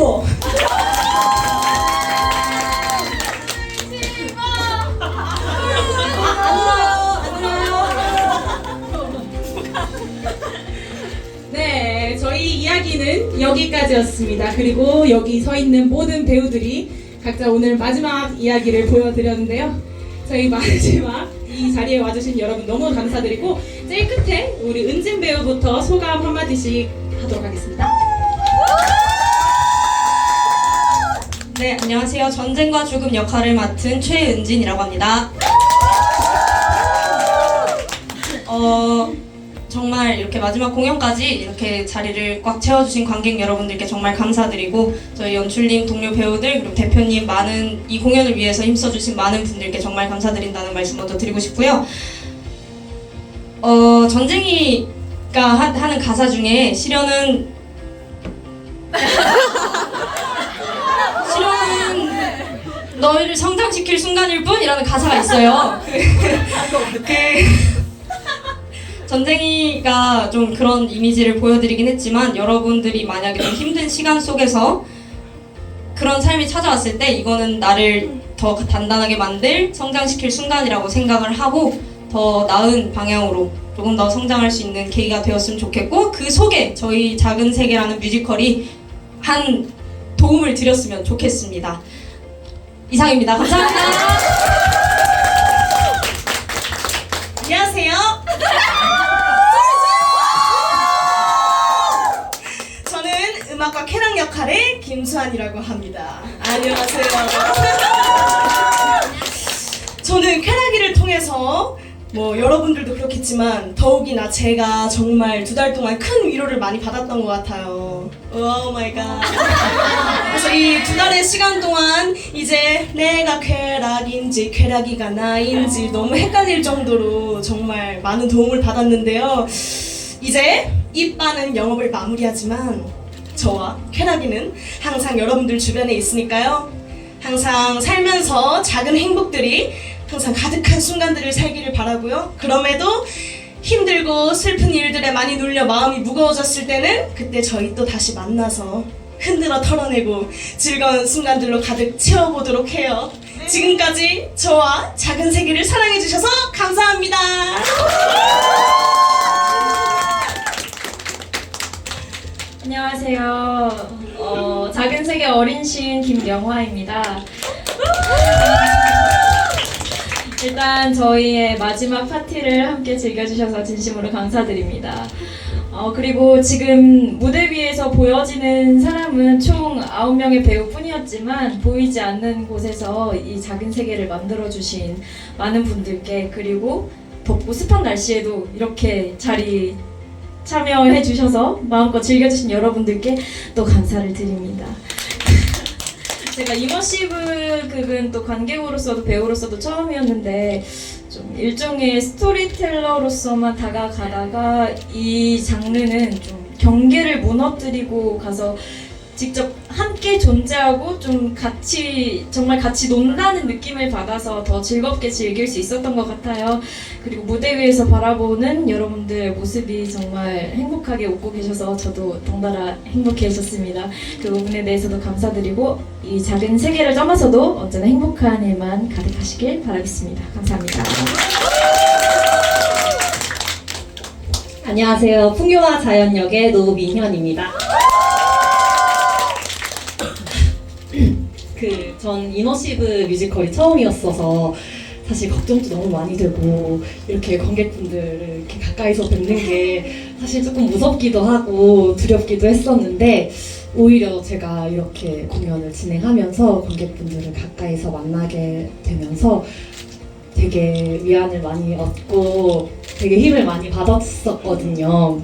울어요 네, 저희 이야기는 여기까지였습니다. 그리고 여기 서 있는 모든 배우들이 각자 오늘 마지막 이야기를 보여드렸는데요. 저희 마지막 이 자리에 와주신 여러분 너무 감사드리고 제일 끝에 우리 은진 배우부터 소감 한마디씩 하도록 하겠습니다. 네, 안녕하세요. 전쟁과 죽음 역할을 맡은 최은진이라고 합니다. 어, 정말 이렇게 마지막 공연까지 이렇게 자리를 꽉 채워주신 관객 여러분들께 정말 감사드리고 저희 연출님, 동료 배우들, 그리고 대표님 많은 이 공연을 위해서 힘써주신 많은 분들께 정말 감사드린다는 말씀 먼저 드리고 싶고요. 어, 전쟁이가 하, 하는 가사 중에 시련은 너희를 성장시킬 순간일 뿐이라는 가사가 있어요. 그, 그 전쟁이가 좀 그런 이미지를 보여드리긴 했지만 여러분들이 만약에 좀 힘든 시간 속에서 그런 삶이 찾아왔을 때 이거는 나를 더 단단하게 만들 성장시킬 순간이라고 생각을 하고 더 나은 방향으로 조금 더 성장할 수 있는 계기가 되었으면 좋겠고 그 속에 저희 작은 세계라는 뮤지컬이 한 도움을 드렸으면 좋겠습니다. 이상입니다. 감사합니다. 안녕하세요. 저는 음악과 캐락 역할의 김수환이라고 합니다. 안녕하세요. 저는 쾌락이를 통해서 뭐 여러분들도 그렇겠지만 더욱이나 제가 정말 두 달 동안 큰 위로를 많이 받았던 것 같아요. 오 마이 갓. 그래서 이 두 달의 시간 동안 이제 내가 쾌락인지 쾌락이가 나인지 너무 헷갈릴 정도로 정말 많은 도움을 받았는데요. 이제 이빠는 영업을 마무리하지만 저와 쾌락이는 항상 여러분들 주변에 있으니까요. 항상 살면서 작은 행복들이 항상 가득한 순간들을 살기를 바라고요. 그럼에도 힘들고 슬픈 일들에 많이 눌려 마음이 무거워졌을 때는 그때 저희 또 다시 만나서 흔들어 털어내고 즐거운 순간들로 가득 채워보도록 해요. 지금까지 저와 작은 세계를 사랑해주셔서 감사합니다. 안녕하세요. 어, 작은 세계 어린 시인 김영화입니다. 일단 저희의 마지막 파티를 함께 즐겨주셔서 진심으로 감사드립니다. 어, 그리고 지금 무대 위에서 보여지는 사람은 총 9명의 배우뿐이었지만 보이지 않는 곳에서 이 작은 세계를 만들어주신 많은 분들께 그리고 덥고 습한 날씨에도 이렇게 자리 참여해 주셔서 마음껏 즐겨주신 여러분들께 또 감사를 드립니다. 제가 이머시브 극은 또 관객으로서도 배우로서도 처음이었는데 좀 일종의 스토리텔러로서만 다가가다가 이 장르는 좀 경계를 무너뜨리고 가서 직접 함께 존재하고 좀 같이 정말 같이 논다는 느낌을 받아서 더 즐겁게 즐길 수 있었던 것 같아요. 그리고 무대 위에서 바라보는 여러분들의 모습이 정말 행복하게 웃고 계셔서 저도 덩달아 행복해졌습니다. 그 부분에 대해서도 감사드리고 이 작은 세계를 떠나서도 언제나 행복한 일만 가득하시길 바라겠습니다. 감사합니다. 안녕하세요. 풍요와 자연 역의 노민현입니다. 전 이너시브 뮤지컬이 처음이었어서 사실 걱정도 너무 많이 되고 이렇게 관객분들을 이렇게 가까이서 뵙는 게 사실 조금 무섭기도 하고 두렵기도 했었는데 오히려 제가 이렇게 공연을 진행하면서 관객분들을 가까이서 만나게 되면서 되게 위안을 많이 얻고 되게 힘을 많이 받았었거든요.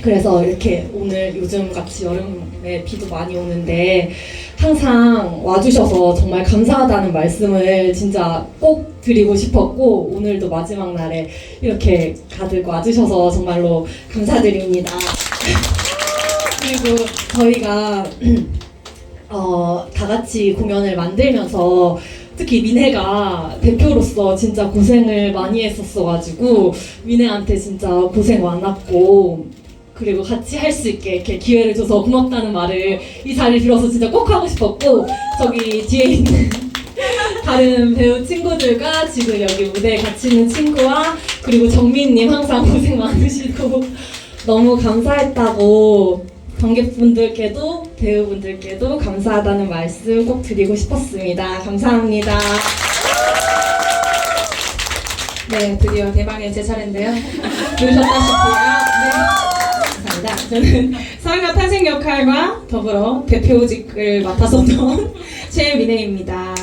그래서 이렇게 오늘 요즘 같이 여름 에 비도 많이 오는데 항상 와주셔서 정말 감사하다는 말씀을 진짜 꼭 드리고 싶었고 오늘도 마지막 날에 이렇게 가득 와주셔서 정말로 감사드립니다. 그리고 저희가 어, 다 같이 공연을 만들면서 특히 민혜가 대표로서 진짜 고생을 많이 했었어가지고 민혜한테 진짜 고생 많았고 그리고 같이 할 수 있게 이렇게 기회를 줘서 고맙다는 말을 이 자리를 빌어서 진짜 꼭 하고 싶었고 저기 뒤에 있는 다른 배우 친구들과 지금 여기 무대에 같이 있는 친구와 그리고 정민님 항상 고생 많으시고 너무 감사했다고 관객분들께도 배우분들께도 감사하다는 말씀 꼭 드리고 싶었습니다. 감사합니다. 네, 드디어 대망의 제 차례인데요. 들으셨다시피 아, 네. 감사합니다. 저는 사랑과 탄생 역할과 더불어 대표직을 맡았었던 최민혜입니다.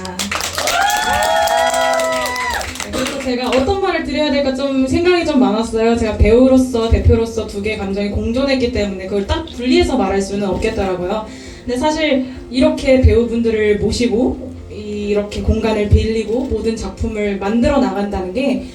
네, 그래서 제가 어떤 말을 드려야 될까 좀 생각이 좀 많았어요. 제가 배우로서 대표로서 두 개의 감정이 공존했기 때문에 그걸 딱 분리해서 말할 수는 없겠더라고요. 근데 사실 이렇게 배우분들을 모시고 이렇게 공간을 빌리고 모든 작품을 만들어 나간다는 게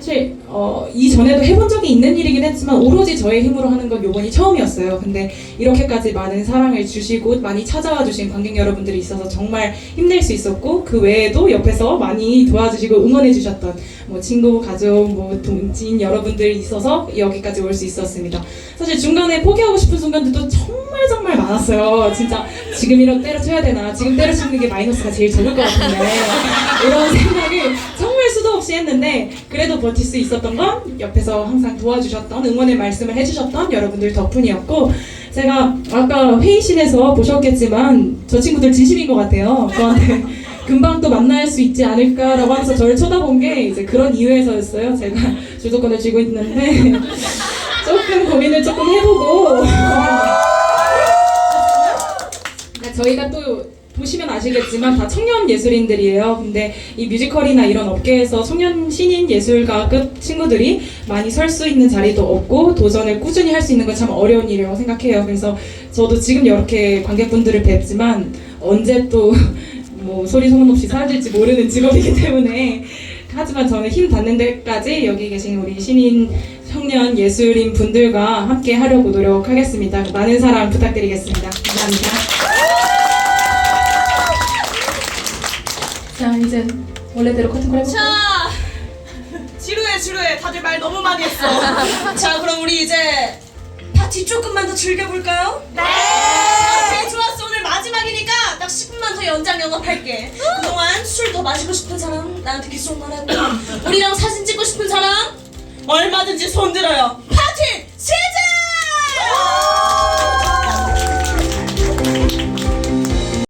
사실 어, 이전에도 해본 적이 있는 일이긴 했지만 오로지 저의 힘으로 하는 건 요번이 처음이었어요. 근데 이렇게까지 많은 사랑을 주시고 많이 찾아와 주신 관객 여러분들이 있어서 정말 힘낼 수 있었고 그 외에도 옆에서 많이 도와주시고 응원해 주셨던 뭐 친구, 가족, 뭐 동진 여러분들이 있어서 여기까지 올 수 있었습니다. 사실 중간에 포기하고 싶은 순간들도 정말 정말 많았어요. 진짜 지금 이런 때려쳐야 되나? 지금 때려치는 게 마이너스가 제일 적을 것 같은데 이런 생각을 정말 수도 없이 했는데 그래도 버틸 수 있었던 건 옆에서 항상 도와주셨던 응원의 말씀을 해주셨던 여러분들 덕분이었고 제가 아까 회의실에서 보셨겠지만 저 친구들 진심인 것 같아요. 저한테 금방 또 만날 수 있지 않을까라고 하면서 저를 쳐다본 게 이제 그런 이유에서였어요. 제가 주도권을 쥐고 있는데 조금 고민을 조금 해보고 그러니까 저희가 또 보시면 아시겠지만 다 청년 예술인들이에요. 근데 이 뮤지컬이나 이런 업계에서 청년 신인 예술가급 친구들이 많이 설 수 있는 자리도 없고 도전을 꾸준히 할 수 있는 건 참 어려운 일이라고 생각해요. 그래서 저도 지금 이렇게 관객분들을 뵙지만 언제 또 뭐 소리 소문 없이 사라질지 모르는 직업이기 때문에 하지만 저는 힘 닿는 데까지 여기 계신 우리 신인 청년 예술인 분들과 함께 하려고 노력하겠습니다. 많은 사랑 부탁드리겠습니다. 감사합니다. 이제 원래대로 커튼 콜 해볼까요? 자, 지루해 지루해. 다들 말 너무 많이 했어. 자, 그럼 우리 이제 파티 조금만 더 즐겨볼까요? 네. 오케이, 좋았어. 오늘 마지막이니까 딱 10분만 더 연장 영업할게. 그동안 술 더 마시고 싶은 사람 나한테 기술 말하고 우리랑 사진 찍고 싶은 사람 얼마든지 손 들어요.